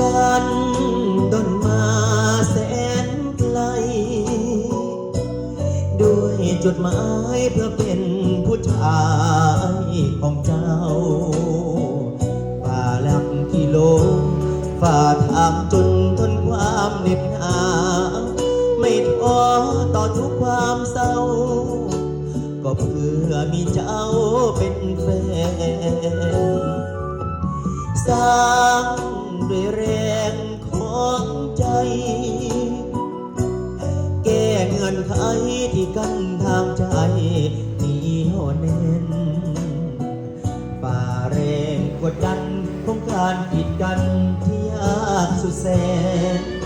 กันต้นมาแสนไกล ด้วยจดหมายเพื่อเป็นผู้ชายของเจ้าฝ่าลำกกิโลฝ่าทางจนทนความเหน็บหนาวไม่ท้อต่อทุกความเศร้า ก็เพื่อมีเจ้าเป็นแฟนสร้าง ด้วยแรงของใจ แก้เงื่อนไขที่กั้นทางใจเหนียวแน่นฝ่าแรงกดดันของการผิดกันที่ยากสุดแสน